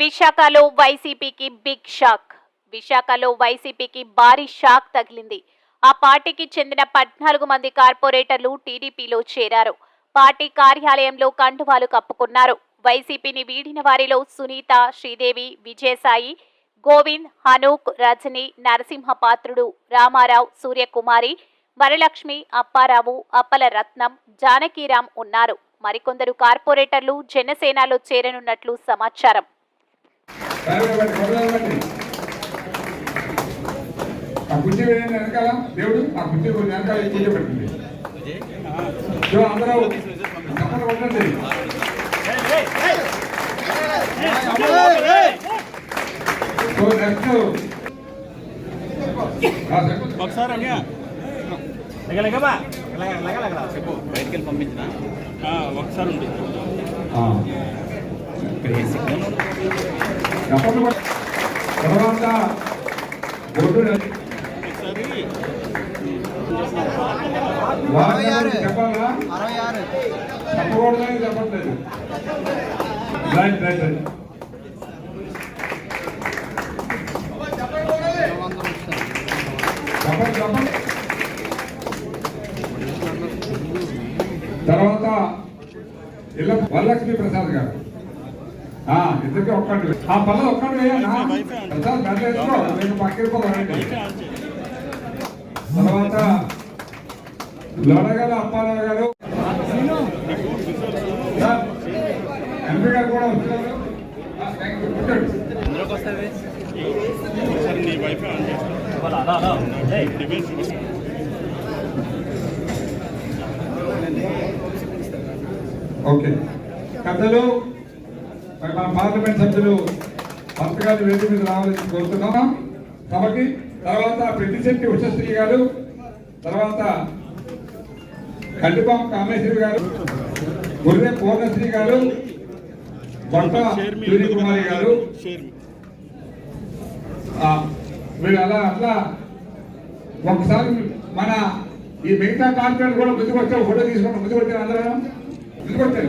విశాఖలో వైసీపీకి big shock విశాఖలో వైసీపీకి భారీ షాక్ తగిలింది. ఆ పార్టీకి చెందిన పద్నాలుగు మంది కార్పొరేటర్లు టీడీపీలో చేరారు. పార్టీ కార్యాలయంలో కండువాలు కప్పుకున్నారు. వైసీపీని వీడిన వారిలో సునీత శ్రీదేవి విజయసాయి గోవింద్ హనూక్ రజని నరసింహపాత్రుడు రామారావు సూర్యకుమారి వరలక్ష్మి అప్పారావు అప్పల రత్నం జానకీరాం ఉన్నారు. మరికొందరు కార్పొరేటర్లు జనసేనలో చేరనున్నట్లు సమాచారం. ఆ కుర్చీ వేయండి వెనకాల? దేవుడు ఆ కుర్చీ వెనకాల పెట్టండి. సో అందరూ సో నెక్స్ట్ చెప్పండి. ఒకసారి అన్యా లగలగబా లగలగలగల చెప్పు. బయటికి వెళ్ళి పంపించిన? ఒకసారి ఉంది కొట్ట- తర్వాత బొడ్డు చెప్పాలా చెప్పకూడదని చెప్పట్లేదు రైట్ రైట్ రైట్ తర్వాత వరలక్ష్మీ ప్రసాద్ గారు. ఆ, ఇద్దరికి ఒక్కటి. ఆ పల్ల వేసుకో. నేను పక్కకి పోవాలండి తర్వాత లొడగల అప్పారావు గారు ఎంపీ గారు కూడా వస్తున్నారు. ఓకే. పెద్దలు మరి మా పార్లమెంట్ సభ్యులు భర్త గారి వేదిక మీద రావాలని కోరుతున్నాం. సభకి తర్వాత పెద్దిశెట్టి ఉషశ్రీ గారు తర్వాత కండిపాం కామేశ్వరి గారు గుర్రె పూర్ణశ్రీ గారు బొట్ట సూర్యకుమారి గారు. మీరు అలా అట్లా ఒకసారి మన ఈ మిగతా కార్పొరేట్ కూడా ముందుకు వచ్చారు ఫోటో తీసుకుంటాం ముందుకు వచ్చారు అందరూ. ముందుకు వచ్చారు.